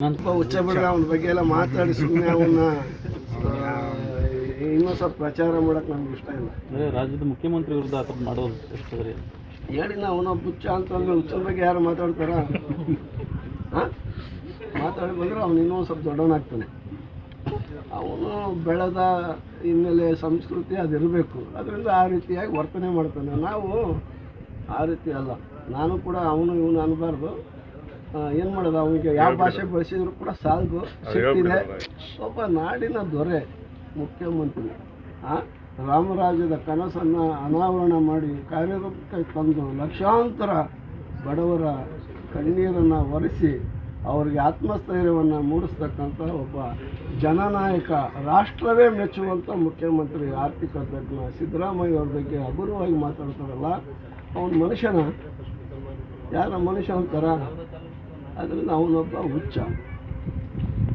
ಸ್ವಲ್ಪ ಹುಚ್ಚ ಬಿಡ್ರಿ ಅವನ ಬಗ್ಗೆ ಎಲ್ಲ ಮಾತಾಡಿ ಸುಮ್ಮನೆ ಅವನ್ನ ಇನ್ನೂ ಸ್ವಲ್ಪ ಪ್ರಚಾರ ಮಾಡಕ್ಕೆ ನಮ್ಗೆ ಇಷ್ಟ ಇಲ್ಲ. ರಾಜ್ಯದ ಮುಖ್ಯಮಂತ್ರಿ ವಿರುದ್ಧ ಆ ಥರ ಮಾಡೋದು ಎಷ್ಟಿದ್ರಿ? ಹೇಳಿ ನಾವು ಬುಚ್ಚ ಹುಚ್ಚ ಅಂತಂದ್ರೆ ಹುಚ್ಚನ ಬಗ್ಗೆ ಯಾರು ಮಾತಾಡ್ತಾರ? ಮಾತಾಡಿ ಬಂದ್ರೆ ಅವನು ಇನ್ನೂ ಸ್ವಲ್ಪ ದೊಡ್ಡವನಾಗ್ತಾನೆ. ಅವನು ಬೆಳೆದ ಹಿನ್ನೆಲೆ ಸಂಸ್ಕೃತಿ ಅದಿರಬೇಕು. ಅದರಿಂದ ಆ ರೀತಿಯಾಗಿ ವರ್ತನೆ ಮಾಡ್ತಾನೆ. ನಾವು ಆ ರೀತಿ ಅಲ್ಲ. ನಾನು ಕೂಡ ಅವನು ಇವನು ಅನ್ನಬಾರ್ದು ಏನು ಮಾಡೋದು? ಅವನಿಗೆ ಯಾವ ಭಾಷೆ ಬಳಸಿದ್ರು ಕೂಡ ಸಾಲದು ಸಿಕ್ಕಿದೆ ಒಬ್ಬ ನಾಡಿನ ದೊರೆ ಮುಖ್ಯಮಂತ್ರಿ. ಆ ರಾಮರಾಜ್ಯದ ಕನಸನ್ನು ಅನಾವರಣ ಮಾಡಿ ಕಾರ್ಯರೂಪಕ್ಕೆ ತಂದು ಲಕ್ಷಾಂತರ ಬಡವರ ಕಣ್ಣೀರನ್ನು ಒರೆಸಿ ಅವರಿಗೆ ಆತ್ಮಸ್ಥೈರ್ಯವನ್ನು ಮೂಡಿಸ್ತಕ್ಕಂಥ ಒಬ್ಬ ಜನನಾಯಕ ರಾಷ್ಟ್ರವೇ ಮೆಚ್ಚುವಂಥ ಮುಖ್ಯಮಂತ್ರಿ ಆರ್ಥಿಕ ತಜ್ಞ ಸಿದ್ದರಾಮಯ್ಯ ಅವ್ರ ಬಗ್ಗೆ ಹಗುರವಾಗಿ ಮಾತಾಡ್ತಾರಲ್ಲ ಅವನ ಮನುಷ್ಯನ. ಯಾರ ಮನುಷ್ಯ ಅಂತಾರ? ಅದರಿಂದ ಅವನೊಬ್ಬ ಹುಚ್ಚ.